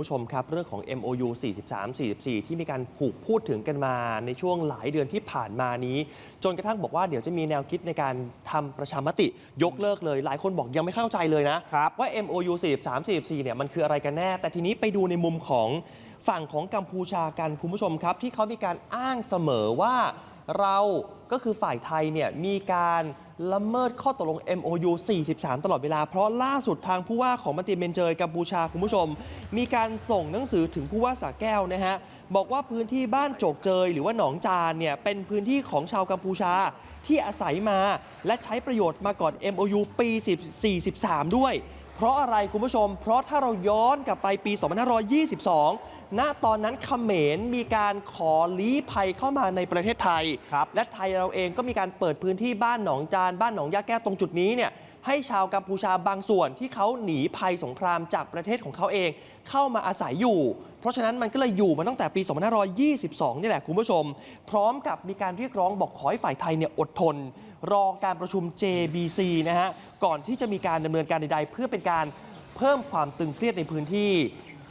ผู้ชมครับ เรื่องของ MOU 43 44 ที่มีการผูกพูดถึงกันมาในช่วงหลายเดือนที่ผ่านมานี้ จนกระทั่งบอกว่าเดี๋ยวจะมีแนวคิดในการทำประชามติยกเลิกเลย หลายคนบอกยังไม่เข้าใจเลยนะ ครับว่า MOU 43 44 เนี่ยมันคืออะไรกันแน่ แต่ทีนี้ไปดูในมุมของฝั่งของกัมพูชากันคุณผู้ชมครับ ที่เขามีการอ้างเสมอว่าเราก็คือฝ่ายไทยเนี่ยมีการ ละเมิดข้อตกลง MOU 43 ตลอดเวลา เพราะล่าสุดทางผู้ว่าของมัติเมนเจยกัมพูชาคุณผู้ชม มีการส่งหนังสือถึงผู้ว่าสาแก้วนะฮะบอกว่าพื้นที่บ้านโจกเจย หรือว่าหนองจานเนี่ยเป็นพื้นที่ของชาวกัมพูชาที่อาศัยมา และใช้ประโยชน์มาก่อน MOU ปี 43 ด้วย เพราะอะไรคุณผู้ชม เพราะถ้าเราย้อนกลับไปปี 2522 ณ ตอนนั้นเขมรมีการขอลี้ภัยเข้ามาในประเทศไทยครับและไทยเราเองก็มีการเปิดพื้นที่บ้านหนองจาน บ้านหนองยาแก้วตรงจุดนี้เนี่ย ให้ชาวกัมพูชาบางส่วนที่เขาหนีภัยสงครามจากประเทศของเขาเอง เข้ามาอาศัยอยู่ เพราะฉะนั้นมันก็เลยอยู่มาตั้งแต่ปี 2522 นี่แหละคุณผู้ชม พร้อมกับมีการเรียกร้องบอกขอให้ฝ่ายไทยเนี่ยอดทน รอการประชุม JBC นะฮะก่อนที่จะมีการดำเนินการใด ๆ เพื่อเป็นการเพิ่มความตึงเครียดในพื้นที่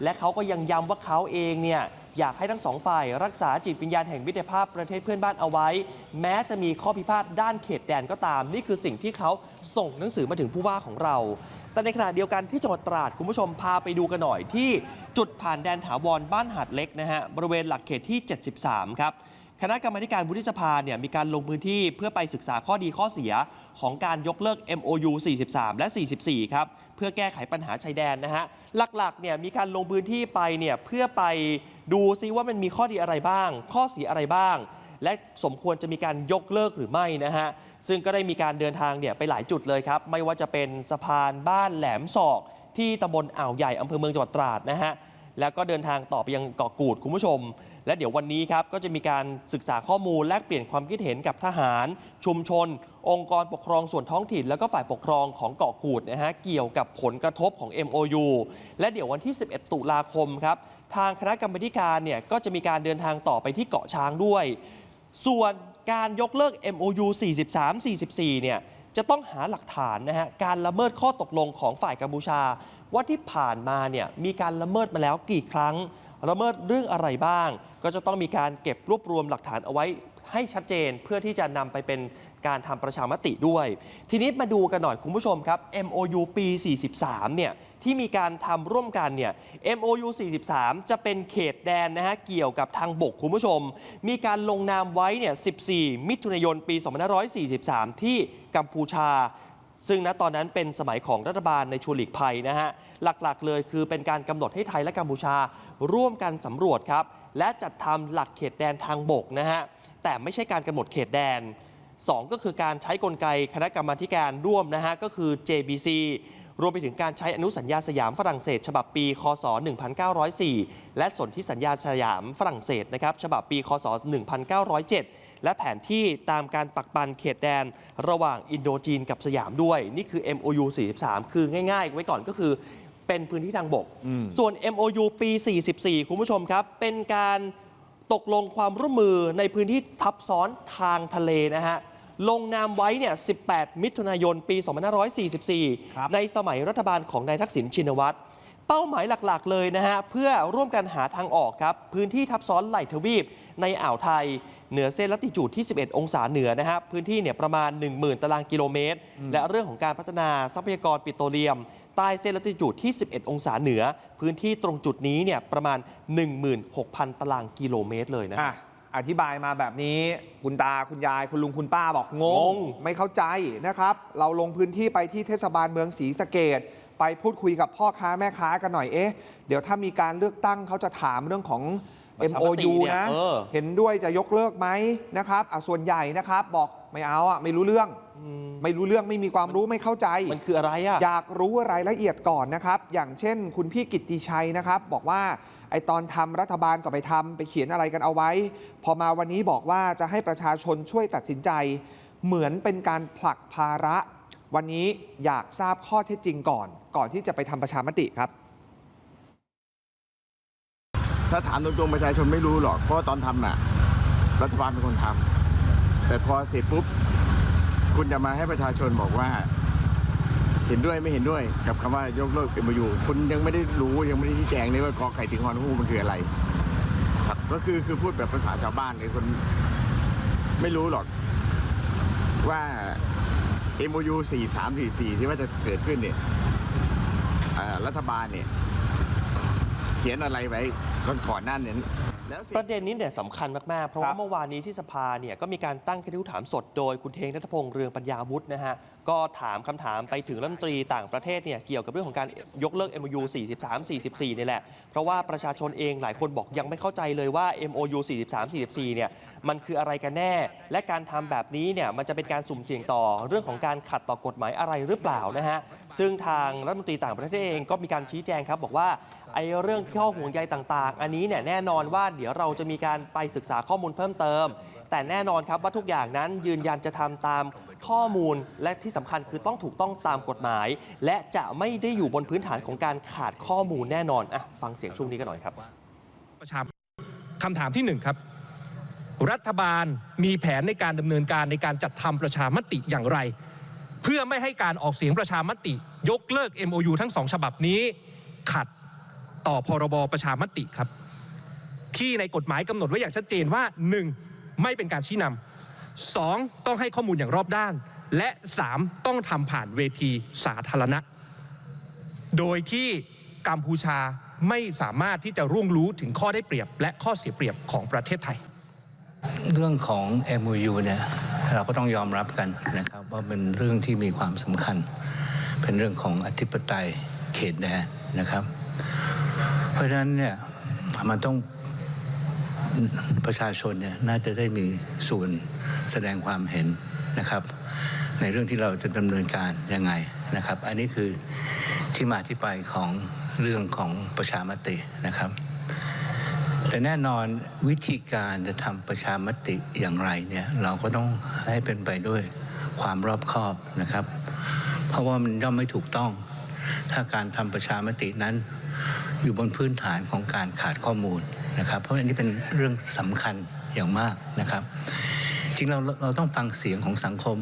และเขาก็ยังย้ำว่าเขาเองเนี่ย อยากให้ทั้งสองฝ่าย รักษาจิตวิญญาณแห่งมิตรภาพประเทศเพื่อนบ้านเอาไว้ แม้จะมีข้อพิพาทด้านเขตแดนก็ตาม นี่คือสิ่งที่เขาส่งหนังสือมาถึงผู้ว่าของเรา แต่ในขณะเดียวกันที่จังหวัดตราดคุณผู้ชมพาไปดูกันหน่อยที่จุดผ่านแดนถาวรบ้านหาดเล็กนะฮะบริเวณหลักเขตที่ 73 ครับคณะกรรมการวุฒิสภาเนี่ยมีการลงพื้นที่เพื่อไปศึกษาข้อดีข้อเสียของการยกเลิก MOU 43 และ 44 ครับ เพื่อแก้ไขปัญหาชายแดนนะฮะ หลักๆเนี่ยมีการลงพื้นที่ไปเนี่ยเพื่อไป ดูซิว่ามันมีข้อดีอะไรบ้าง ข้อเสียอะไรบ้าง และสมควรจะมีการยกเลิกหรือไม่นะฮะ ซึ่งก็ได้มีการเดินทางเนี่ยไปหลายจุดเลยครับ ไม่ว่าจะเป็นสะพานบ้านแหลมศอก ที่ตำบลอ่าวใหญ่อำเภอเมืองจังหวัดตราดนะฮะ แล้วก็เดินทางต่อไปยังเกาะกูดคุณผู้ชม และเดี๋ยววันนี้ครับก็จะมีการศึกษาข้อมูลแลกเปลี่ยนความคิดเห็นกับทหาร ชุมชน องค์กรปกครองส่วนท้องถิ่น แล้วก็ฝ่ายปกครองของเกาะกูดนะฮะเกี่ยวกับผลกระทบของ MOU และเดี๋ยววันที่ 11 ตุลาคมครับทางคณะกรรมธิการเนี่ยก็จะมีการเดินทางต่อไปที่เกาะช้างด้วย ส่วน การยกเลิก MOU 43-44 เนี่ยจะต้องหาหลักฐานนะฮะการละเมิดข้อตกลงของฝ่ายกัมพูชา ว่าที่ผ่านมาเนี่ยมีการละเมิดมาแล้วกี่ครั้ง ละเมิดเรื่องอะไรบ้าง ก็จะต้องมีการเก็บรวบรวมหลักฐานเอาไว้ ให้ชัดเจนเพื่อที่จะนำไปเป็นการทำประชามติด้วย ทีนี้มาดูกันหน่อยคุณผู้ชมครับ MOU ปี 43 เนี่ยที่มีการทำร่วมกันเนี่ย MOU 43 จะเป็นเขตแดนนะฮะเกี่ยวกับทางบกคุณผู้ชม มีการลงนามไว้เนี่ย 14 มิถุนายนปี 2543 ที่กัมพูชาซึ่งณตอนนั้นเป็นสมัยของรัฐบาลในชูหลีกภัยนะฮะ หลักๆ เลยคือเป็นการกำหนดให้ไทยและกัมพูชา ร่วมกันสำรวจครับ และจัดทำหลักเขตแดนทางบกนะฮะ แต่ไม่ใช่การกำหนดเขตแดน 2 ก็คือการใช้กลไกคณะกรรมาธิการร่วมนะฮะก็คือ JBC รวมไปถึงการใช้อนุสัญญาสยามฝรั่งเศส ฉบับปี คศ 1904 และสนธิสัญญาสยามฝรั่งเศสนะครับฉบับปี คศ 1907 และแผนที่ตามการปักปันเขตแดน ระหว่างอินโดจีนกับสยามด้วย นี่คือ MOU 43 คือง่าย ๆ ไว้ก่อนก็คือเป็นพื้นที่ทางบกอืมส่วน MOU ปี 44 คุณผู้ชมครับ เป็นการ ตกลงความร่วมมือในพื้นที่ทับซ้อนทางทะเลนะฮะลงนามไว้เนี่ย 18 มิถุนายน ปีครับ2544 ในสมัยรัฐบาลของนายทักษิณชินวัตร เป้าหมายหลักๆ เลยนะฮะ เพื่อร่วมกันหาทางออกครับ พื้นที่ทับซ้อนไหลทวีปในอ่าวไทย เหนือเส้นลัติจูดที่ 11 องศาเหนือนะฮะพื้นที่เนี่ยประมาณ 10,000 ตารางกิโลเมตร และเรื่องของการพัฒนาทรัพยากรปิโตรเลียม ใต้เส้นลัติจูดที่ 11 องศาเหนือ พื้นที่ตรงจุดนี้เนี่ยประมาณ 16,000 ตารางกิโลเมตรเลยนะอะอธิบายมาแบบนี้คุณตาคุณยายคุณลุงคุณป้าบอกงงงงไม่เข้าใจนะครับ เราลงพื้นที่ไปที่เทศบาลเมืองศรีสะเกด ไปพูดคุยกับพ่อค้าแม่ค้ากันหน่อยเอ๊ะเดี๋ยวถ้ามีการเลือกตั้งเขาจะถามเรื่องของ ประชามติ MOU เนี่ยนะ เออ เห็นด้วยจะยกเลิกไหมนะครับอะส่วนใหญ่นะครับ บอกไม่เอาอะไม่รู้เรื่องอืมไม่รู้เรื่องไม่มีความรู้ไม่เข้าใจ มันคืออะไรอะ อยากรู้รายละเอียดก่อนนะครับ อย่างเช่น คุณพี่กิตติชัยนะครับ บอกว่าไอตอนทำรัฐบาลก็ไปทำไปเขียนอะไรกันเอาไว้ พอมาวันนี้บอกว่าจะให้ประชาชนช่วยตัดสินใจ เหมือนเป็นการผลักภาระ วันนี้อยากทราบข้อเท็จจริงก่อน ก่อนที่จะไปทำประชามติครับ ถ้าถามตรงๆประชาชนไม่รู้หรอกเพราะตอนทำน่ะ รัฐบาลเป็นคนทำแต่พอเสร็จปุ๊บ คุณจะมาให้ประชาชนบอกว่า เห็นด้วยไม่เห็นด้วยกับคำว่ายกเลิก MOU คุณยังไม่ได้รู้ยังไม่ได้ชี้แจงเลยว่ากอไก่ถึงฮอนฮูมันคืออะไร ครับก็คือคือพูดแบบภาษาชาวบ้านเลยคนไม่รู้หรอกว่า MOU 4344 ที่ว่าจะเกิดขึ้นเนี่ยรัฐบาลเนี่ย เขียนอะไรไว้ก่อนก่อนหน้านั้นประเด็นนี้เนี่ยสำคัญมาก ๆ เพราะว่าเมื่อวานนี้ที่สภาเนี่ยก็มีการตั้งคณะถามสดโดยคุณเทงนัทพงษ์เรืองปัญญาวุฒินะฮะ ก็ถามคำถามไปถึงรัฐมนตรีต่างประเทศเนี่ยเกี่ยวกับเรื่องของการยกเลิก MOU 43 44นี่แหละ เพราะว่าประชาชนเองหลายคนบอกยังไม่เข้าใจเลยว่า MOU 43 44เนี่ยมันคืออะไรกันแน่ และการทำแบบนี้เนี่ยมันจะเป็นการสุ่มเสี่ยงต่อเรื่องของการขัดต่อกฎหมายอะไรหรือเปล่านะฮะซึ่งทางรัฐมนตรีต่างประเทศเองก็มีการชี้แจงครับบอกว่าไอ้เรื่องข้อห่วงใยต่างๆ อันนี้เนี่ยแน่นอนว่าเดี๋ยวเราจะมีการไปศึกษาข้อมูลเพิ่มเติม แต่แน่นอนครับว่าทุกอย่างนั้นยืนยันจะทำตาม ข้อมูลและที่สำคัญคือต้องถูกต้องตามกฎหมาย และจะไม่ได้อยู่บนพื้นฐานของการขาดข้อมูลแน่นอนอะฟังเสียงช่วงนี้กันหน่อยครับประชาคำถามที่หนึ่งครับ รัฐบาลมีแผนในการดำเนินการในการจัดทำประชามติอย่างไร เพื่อไม่ให้การออกเสียงประชามติ ยกเลิก MOU ทั้งสองฉบับนี้ ขัดต่อพรบประชามติครับ ที่ในกฎหมายกำหนดไว้อย่างชัดเจนว่า 1. ไม่เป็นการชี้นำ 2. ต้องให้ข้อมูลอย่างรอบด้าน และ 3. ต้องทำผ่านเวทีสาธารณะ โดยที่กัมพูชาไม่สามารถที่จะร่วงรู้ถึงข้อได้เปรียบ และข้อเสียเปรียบของประเทศไทย เรื่องของ MOU เนี่ยเราก็ต้องยอมรับกันนะครับว่าเป็นเรื่องที่มีความสำคัญ เป็นเรื่องของอธิปไตยเขตแดนนะครับ เพราะฉะนั้นเนี่ยมันต้อง ประชาชนเนี่ยน่าจะได้มีส่วนแสดงความเห็นนะครับ ในเรื่องที่เราจะดำเนินการยังไงนะครับ อันนี้คือที่มาที่ไปของเรื่องของประชามตินะครับ แต่แน่นอนวิธีการจะทำประชามติอย่างไรเนี่ยเราก็ต้องให้เป็นไปด้วยความรอบคอบนะครับ เพราะว่ามันย่อมไม่ถูกต้อง ถ้าการทำประชามตินั้น อยู่บนพื้นฐานของการขาดข้อมูล นะครับ เพราะอันนี้เป็นเรื่องสำคัญอย่างมากนะครับ จริงเราเราต้องฟังเสียงของสังคม